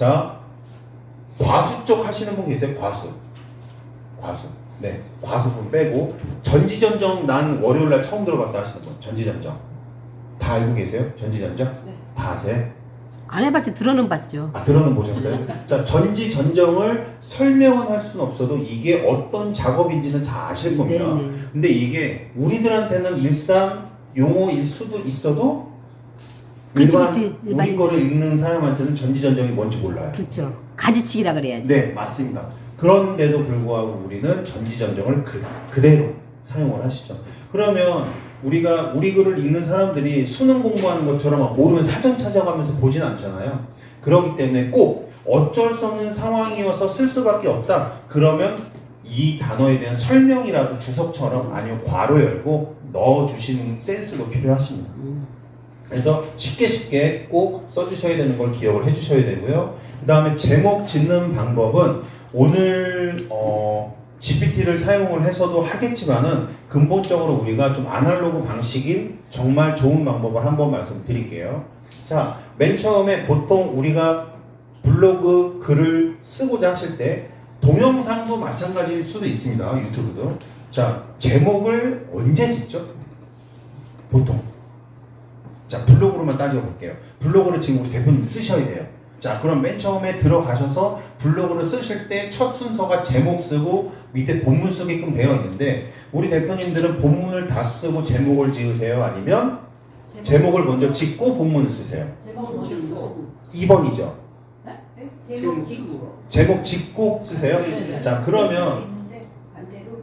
자, 과수 쪽 하시는 분 계세요? 과수. 과수. 네. 과수분 빼고 전지전정 난 월요일 날 처음 들어봤다 하시는 분. 전지전정. 다 알고 계세요? 전지전정? 네. 다 아세요? 안 해봤지 들어는 봤죠. 아, 들어는 보셨어요? 자, 전지전정을 설명은 할 수는 없어도 이게 어떤 작업인지는 다 아실 겁니다. 네네. 근데 이게 우리들한테는 일상 용어일 수도 있어도 그치, 일반 그치. 우리 일반인. 거를 읽는 사람한테는 전지전정이 뭔지 몰라요. 그렇죠. 가지치기라 그래야지. 네, 맞습니다. 그런데도 불구하고 우리는 전지전정을 그, 그대로 사용을 하시죠. 그러면 우리가 우리 글을 읽는 사람들이 수능 공부하는 것처럼 막 모르면 사전 찾아가면서 보진 않잖아요. 그렇기 때문에 꼭 어쩔 수 없는 상황이어서 쓸 수밖에 없다. 그러면 이 단어에 대한 설명이라도 주석처럼 아니면 괄호 열고 넣어주시는 센스도 필요하십니다. 음. 그래서 쉽게 쉽게 꼭 써주셔야 되는 걸 기억을 해주셔야 되고요. 그 다음에 제목 짓는 방법은 오늘 어, GPT를 사용을 해서도 하겠지만은 근본적으로 우리가 좀 아날로그 방식인 정말 좋은 방법을 한번 말씀드릴게요. 자, 맨 처음에 보통 우리가 블로그 글을 쓰고자 하실 때 동영상도 마찬가지일 수도 있습니다. 유튜브도. 자, 제목을 언제 짓죠? 보통. 자, 블로그로만 따져볼게요. 블로그를 지금 우리 대표님 쓰셔야 돼요. 자, 그럼 맨 처음에 들어가셔서 블로그를 쓰실 때 첫 순서가 제목 쓰고 밑에 본문 쓰게끔 되어 있는데 우리 대표님들은 본문을 다 쓰고 제목을 지으세요? 아니면 제목 을 먼저 짓고 본문을 쓰세요? 제목을 먼저 쓰고 2번이죠. 네? 제목 짓고 제목 짓고 쓰세요? 네. 자, 그러면 있는데 반대로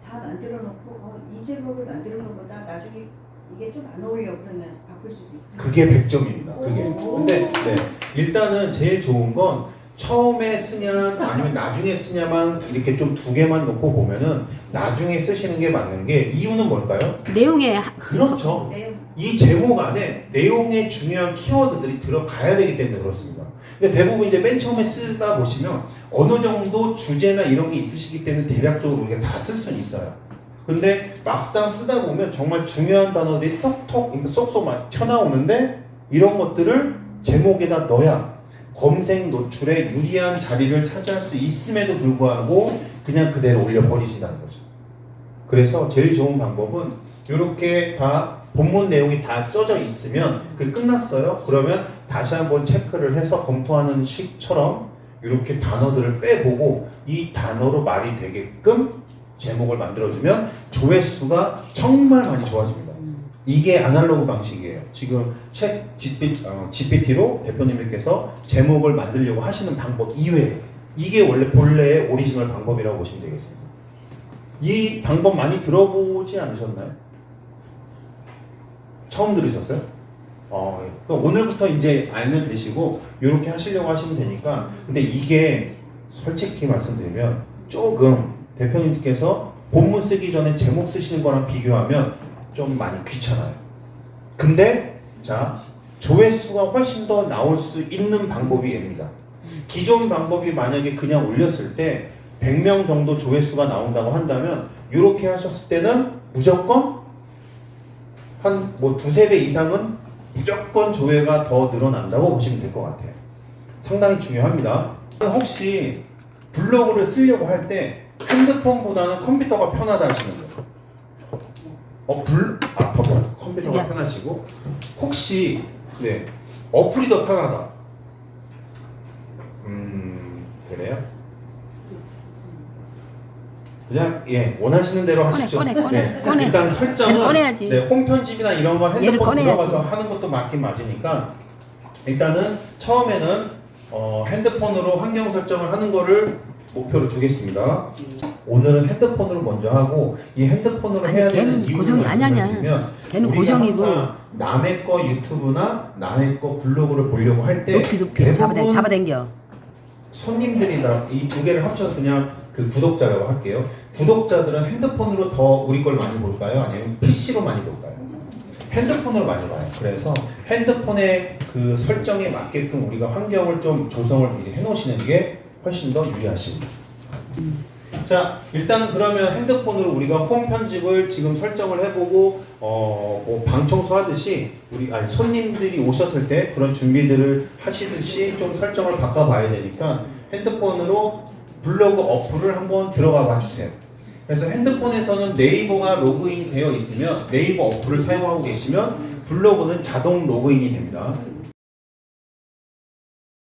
다 만들어 놓고 어, 이 제목을 만드는 것보다 나중에 이게 좀 안 어울려 그러면 바꿀 수도 있어요. 그게 100점입니다. 그게. 오. 근데 네. 일단은 제일 좋은 건 처음에 쓰냐 아니면 나중에 쓰냐만 이렇게 좀 두 개만 놓고 보면은 나중에 쓰시는 게 맞는 게 이유는 뭘까요? 내용에 하- 그렇죠. 내용 이 제목 안에 내용의 중요한 키워드들이 들어가야 되기 때문에 그렇습니다. 근데 대부분 이제 맨 처음에 쓰다 보시면 어느 정도 주제나 이런 게 있으시기 때문에 대략적으로 우리가 다 쓸 수는 있어요. 근데 막상 쓰다 보면 정말 중요한 단어들이 톡톡 쏙쏙 막 튀어나오는데 이런 것들을 제목에다 넣어야 검색 노출에 유리한 자리를 차지할 수 있음에도 불구하고 그냥 그대로 올려버리신다는 거죠. 그래서 제일 좋은 방법은 이렇게 다 본문 내용이 다 써져 있으면 그 끝났어요. 그러면 다시 한번 체크를 해서 검토하는 식처럼 이렇게 단어들을 빼보고 이 단어로 말이 되게끔 제목을 만들어주면 조회수가 정말 많이 좋아집니다. 이게 아날로그 방식이에요. 지금 책 GPT, 어, GPT로 대표님께서 제목을 만들려고 하시는 방법 이외에 이게 원래 본래의 오리지널 방법이라고 보시면 되겠습니다. 이 방법 많이 들어보지 않으셨나요? 처음 들으셨어요? 어, 예. 오늘부터 이제 알면 되시고 이렇게 하시려고 하시면 되니까 근데 이게 솔직히 말씀드리면 조금 대표님께서 본문 쓰기 전에 제목 쓰시는 거랑 비교하면 좀 많이 귀찮아요. 근데 자 조회수가 훨씬 더 나올 수 있는 방법이 얘입니다. 기존 방법이 만약에 그냥 올렸을 때 100명 정도 조회수가 나온다고 한다면 이렇게 하셨을 때는 무조건 한 뭐 두세 배 이상은 무조건 조회가 더 늘어난다고 보시면 될 것 같아요. 상당히 중요합니다. 혹시 블로그를 쓰려고 할 때 핸드폰보다는 컴퓨터가 편하다 하시는 거예요. 어, 불, 아, 더 편, 컴퓨터가 저기요. 편하시고 혹시 네 어플이 더 편하다. 음, 그래요? 그냥 예 원하시는 대로 하십시오. 꺼내, 꺼내, 네, 꺼내. 일단 설정은 얘를 꺼내야지. 네, 홈 편집이나 이런 거 얘를 핸드폰 꺼내야지. 들어가서 하는 것도 맞긴 맞으니까 일단은 처음에는 어, 핸드폰으로 환경 설정을 하는 거를 목표로 두겠습니다. 오늘은 핸드폰으로 먼저 하고 이 핸드폰으로 아니, 해야 되는 이유를 고정이 아니, 아니야. 말씀드리면 걔는 우리가 고정이고 항상 남의 거 유튜브나 남의 거 블로그를 보려고 할 때 높이 높이 잡아당, 대부분 잡아당겨. 손님들이나 이 두 개를 합쳐서 그냥 그 구독자라고 할게요. 구독자들은 핸드폰으로 더 우리 걸 많이 볼까요? 아니면 PC로 많이 볼까요? 핸드폰으로 많이 봐요. 그래서 핸드폰의 그 설정에 맞게끔 우리가 환경을 좀 조성을 미리 해놓으시는 게 훨씬 더 유리하십니다. 자, 일단은 그러면 핸드폰으로 우리가 홈 편집을 지금 설정을 해보고 어, 뭐 방청소 하듯이 우리 아니 손님들이 오셨을 때 그런 준비들을 하시듯이 좀 설정을 바꿔봐야 되니까 핸드폰으로 블로그 어플을 한번 들어가 봐주세요. 그래서 핸드폰에서는 네이버가 로그인 되어 있으면 네이버 어플을 사용하고 계시면 블로그는 자동 로그인이 됩니다.